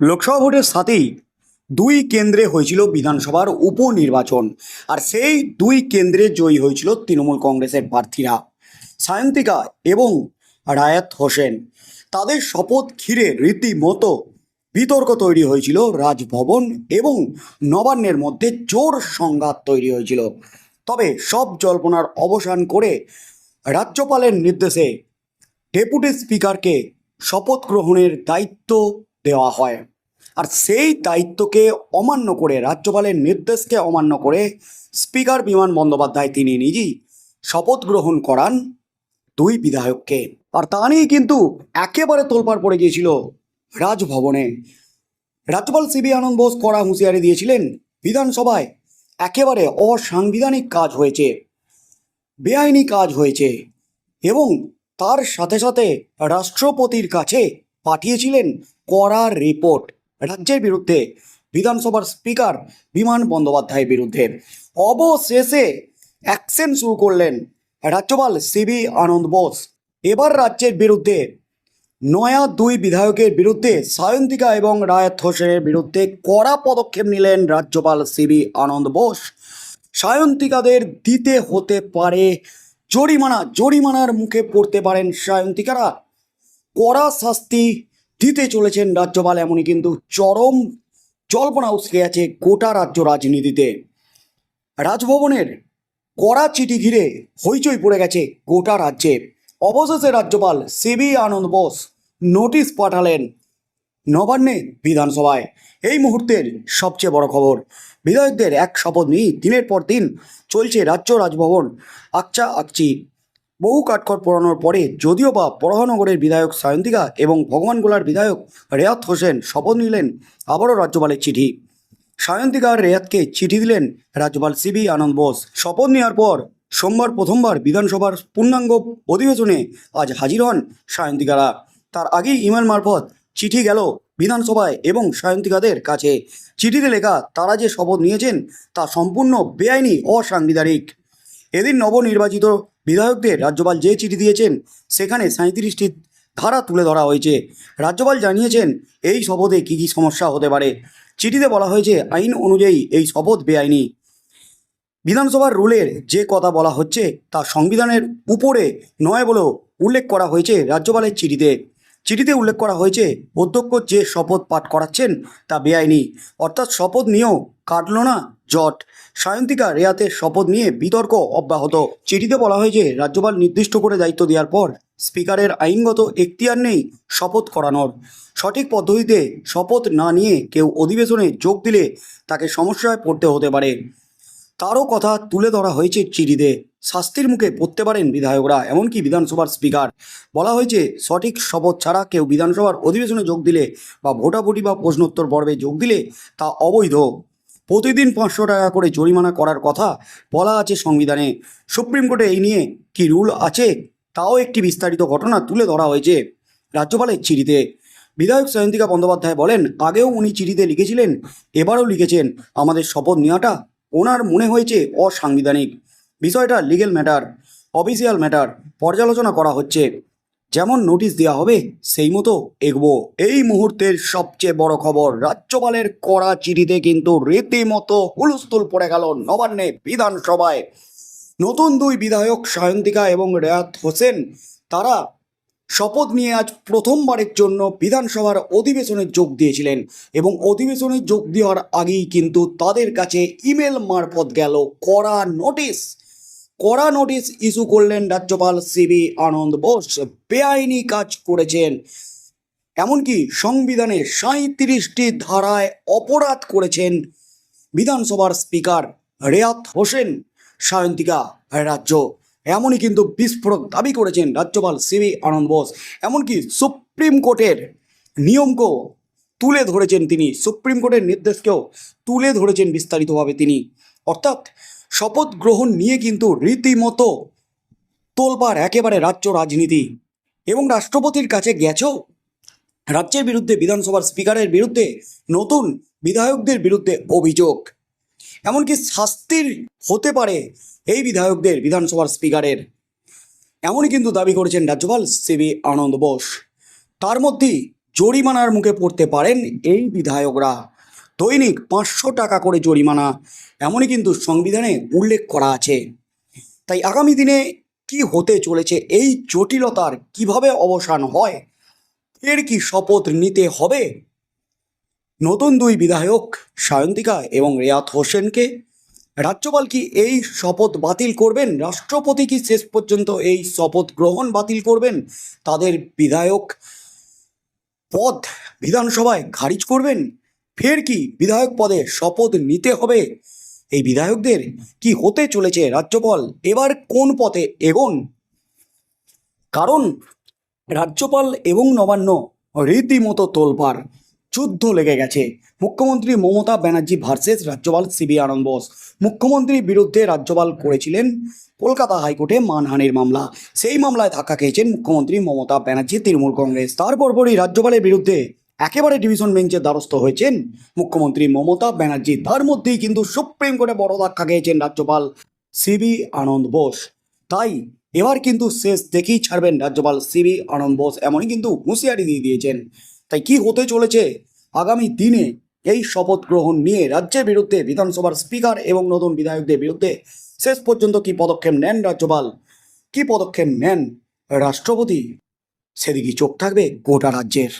লোকসভা ভোটের সাথেই দুই কেন্দ্রে হয়েছিল বিধানসভার উপনির্বাচন, আর সেই দুই কেন্দ্রে জয়ী হয়েছিল তৃণমূল কংগ্রেসের প্রার্থীরা। সায়ন্তিকা এবং রায়াত হোসেন। তাদের শপথ ঘিরে রীতিমতো বিতর্ক তৈরি হয়েছিল রাজভবন এবং নবান্নের মধ্যে জোর সংঘাত তৈরি হয়েছিল। তবে সব জল্পনার অবসান করে রাজ্যপালের নির্দেশে ডেপুটি স্পিকারকে শপথ গ্রহণের দায়িত্ব দেওয়া হয়। আর সেই দায়িত্বকে অমান্য করে, রাজ্যপালের নির্দেশকে অমান্য করে স্পিকার বিমান বন্দ্যোপাধ্যায় তিনি নিজেই শপথ গ্রহণ করান দুই বিধায়ককে। আর তা নিয়ে কিন্তু একেবারে তোলপাড় পড়ে গিয়েছিল রাজভবনে। রাজ্যপাল সিবি আনন্দ বোস কড়া হুঁশিয়ারি দিয়েছিলেন, বিধানসভায় একেবারে অসাংবিধানিক কাজ হয়েছে, বেআইনি কাজ হয়েছে এবং তার সাথে সাথে রাষ্ট্রপতির কাছে পাঠিয়েছিলেন কড়া রিপোর্ট রাজ্যের বিরুদ্ধে, বিধানসভার স্পিকার বিমান বন্দ্যোপাধ্যায়ের বিরুদ্ধে। অবশেষে অ্যাকশন শুরু করলেন রাজ্যপাল সিবি আনন্দ বোস। এবার রাজ্যের বিরুদ্ধে, নয়া দুই বিধায়কের বিরুদ্ধে সায়ন্তিকা এবং রায়ত হোসেনের বিরুদ্ধে কড়া পদক্ষেপ নিলেন রাজ্যপাল সিবি আনন্দ বোস। সায়ন্তিকাদের দিতে হতে পারে জরিমানা, জরিমানার মুখে পড়তে পারেন সায়ন্তিকারা। কড়া শাস্তি দিতে চলেছেন রাজ্যপাল, এমনই কিন্তু চরম জল্পনা উসকে আছে গোটা রাজ্য রাজনীতিতে। রাজভবনের কড়া চিঠি ঘিরে হইচই পড়ে গেছে গোটা রাজ্যে। অবশেষে রাজ্যপাল সিবি আনন্দ বোস নোটিশ পাঠালেন নবান্নে বিধানসভায়। এই মুহূর্তের সবচেয়ে বড় খবর, বিধায়কদের এক শপথ নিয়ে দিনের পর দিন চলছে রাজ্য রাজভবন আকচা আকচি বহু কাঠখড় পোড়ানোর পরে যদিও বা পরহানগরের বিধায়ক সায়ন্তিকা এবং ভগবানগোলার বিধায়ক রেয়াত হোসেন শপথ নিলেন, আবারও রাজ্যপালের চিঠি। সায়ন্তিকা রেয়াতকে চিঠি দিলেন রাজ্যপাল সিবি আনন্দ বোস। শপথ নেওয়ার পর সোমবার প্রথমবার বিধানসভার পূর্ণাঙ্গ অধিবেশনে আজ হাজির হন সায়ন্তিকারা। তার আগেই ইমেল মারফত চিঠি গেল বিধানসভায় এবং সায়ন্তিকাদের কাছে। চিঠিতে লেখা, তারা যে শপথ নিয়েছেন তা সম্পূর্ণ বেআইনি, অসাংবিধানিক। এদিন নবনির্বাচিত বিধায়কদের রাজ্যপাল যে চিঠি দিয়েছেন, সেখানে সাঁত্রিশটি ধারা তুলে ধরা হয়েছে। রাজ্যপাল জানিয়েছেন, এই শপথে কী কী সমস্যা হতে পারে? চিঠিতে বলা হয়েছে, আইন অনুযায়ী এই শপথ বেআইনি। বিধানসভার রুলের যে কথা বলা হচ্ছে, তা সংবিধানের উপরে নয় বলেও উল্লেখ করা হয়েছে রাজ্যপালের চিঠিতে। চিঠিতে উল্লেখ করা হয়েছে, অধ্যক্ষ যে শপথ পাঠ করাচ্ছেন তা বেআইনি। অর্থাৎ শপথ নিয়েও কাটল না জট। সায়ন্তিকা রেয়াতের শপথ নিয়ে বিতর্ক অব্যাহত। চিঠিতে বলা হয়েছে, রাজ্যপাল নির্দিষ্ট করে দায়িত্ব দেওয়ার পর স্পিকারের আইনগত এখতিয়ার নেই শপথ করানোর। সঠিক পদ্ধতিতে শপথ না নিয়ে কেউ অধিবেশনে যোগ দিলে তাকে সমস্যায় পড়তে হতে পারে। তারও কথা তুলে ধরা হয়েছে চিঠিতে। শাস্তির মুখে পড়তে পারেন বিধায়করা, এমনকি বিধানসভার স্পিকার। বলা হয়েছে, সঠিক শপথ ছাড়া কেউ বিধানসভার অধিবেশনে যোগ দিলে বা ভোটাভুটি বা প্রশ্নোত্তর পর্বে যোগ দিলে তা অবৈধ। প্রতিদিন পাঁচশো টাকা করে জরিমানা করার কথা বলা আছে সংবিধানে। সুপ্রিম কোর্টে এই নিয়ে কি রুল আছে, তাও একটি বিস্তারিত ঘটনা তুলে ধরা হয়েছে রাজ্যপালের চিঠিতে। বিধায়ক সয়ন্তিকা বন্দ্যোপাধ্যায় বলেন, আগেও উনি চিঠিতে লিখেছিলেন, এবারও লিখেছেন। আমাদের শপথ নেওয়াটা ওনার মনে হয়েছে অসাংবিধানিক। বিষয়টা লিগেল ম্যাটার অফিসিয়াল ম্যাটার পর্যালোচনা করা হচ্ছে। যেমন নোটিশ দেওয়া হবে, সেই মতো এগবো। এই মুহূর্তের সবচেয়ে বড় খবর, রাজ্যপালের কড়া চিঠিতে কিন্তু রীতিমতো হুলস্থুল পড়ে গেল নবান্নে বিধানসভায়। নতুন দুই বিধায়ক সায়ন্তিকা এবং রেয়াত হোসেন, তারা শপথ নিয়ে আজ প্রথমবারের জন্য বিধানসভার অধিবেশনে যোগ দিয়েছিলেন এবং অধিবেশনে যোগ দেওয়ার আগেই কিন্তু তাদের কাছে ইমেল মারফত গেল কড়া নোটিশ কড়া নোটিশ ইস্যু করলেন রাজ্যপাল সিবি আনন্দ বোস। বেআইনি কাজ করেছেন। এমনকি সংবিধানে সাঁত্রিশটি ধারায় অপরাধ করেছেন বিধানসভার স্পিকার রেয়াত হোসেন। সায়ন্তিকা রাজ্য। এমনই কিন্তু বিস্ফোরক দাবি করেছেন রাজ্যপাল সিবি আনন্দ বোস। এমনকি সুপ্রিম কোর্টের নিয়মকেও তুলে ধরেছেন তিনি। সুপ্রিম কোর্টের নির্দেশকেও তুলে ধরেছেন বিস্তারিতভাবে তিনি। অর্থাৎ শপথ গ্রহণ নিয়ে কিন্তু রীতিমতো তোলপাড় একেবারে রাজ্য রাজনীতি। এবং রাষ্ট্রপতির কাছে গেছেও। রাজ্যের বিরুদ্ধে বিধানসভার স্পিকারের বিরুদ্ধে নতুন বিধায়কদের বিরুদ্ধে অভিযোগ। এমনকি শাস্তির হতে পারে এই বিধায়কদের বিধানসভার স্পিকারের। এমনই কিন্তু দাবি করেছেন রাজ্যপাল সিবি আনন্দ বোস। তার মধ্যেই জরিমানার মুখে পড়তে পারেন এই বিধায়করা। দৈনিক পাঁচশো টাকা করে জরিমানা। এমনই কিন্তু সংবিধানে উল্লেখ করা আছে। তাই আগামী দিনে কি হতে চলেছে, এই জটিলতার কীভাবে অবসান হয়, এর কি শপথ নিতে হবে? নতুন দুই বিধায়ক সায়ন্তিকা এবং রেয়াত হোসেনকে রাজ্যপাল কি এই শপথ বাতিল করবেন? রাষ্ট্রপতি কি শেষ পর্যন্ত এই শপথ গ্রহণ বাতিল করবেন? তাদের বিধায়ক পদ বিধানসভায় খারিজ করবেন? ফের কি বিধায়ক পদে শপথ নিতে হবে? এই বিধায়কদের কি হতে চলেছে রাজ্যপাল? এবার কোন পথে এগোন? কারণ রাজ্যপাল এবং নবান্ন রীতিমতো তোলপাড়, যুদ্ধ লেগে গেছে। মুখ্যমন্ত্রী মমতা ব্যানার্জি ভার্সেস রাজ্যপাল সিবি আনন্দ বোস। মুখ্যমন্ত্রীর বিরুদ্ধে রাজ্যপাল করেছিলেন কলকাতা হাইকোর্টে মানহানির মামলা। সেই মামলায় ধাক্কা খেয়েছেন মুখ্যমন্ত্রী মমতা ব্যানার্জি, তৃণমূল কংগ্রেস। তারপরপরই রাজ্যপালের বিরুদ্ধে একেবারে ডিভিশন বেঞ্চের দ্বারস্থ হয়েছেন। মুখ্যমন্ত্রী মমতা ব্যানার্জি, তার মধ্যেই কিন্তু সুপ্রিম কোর্টে বড় ধাক্কা খেয়েছেন রাজ্যপাল সিবি আনন্দ বোস। তাই এবার কিন্তু শেষ দেখেই ছাড়বেন রাজ্যপাল সিবি আনন্দ বোস, এমনই কিন্তু হুঁশিয়ারি দিয়ে দিয়েছেন। তাই কি হতে চলেছে? আগামী দিনে এই শপথ গ্রহণ নিয়ে রাজ্যের বিরুদ্ধে বিধানসভার স্পিকার এবং নতুন বিধায়কদের বিরুদ্ধে শেষ পর্যন্ত কি পদক্ষেপ নেন রাজ্যপাল? কি পদক্ষেপ নেন রাষ্ট্রপতি? সেদিকে চোখ থাকবে গোটা রাজ্যের।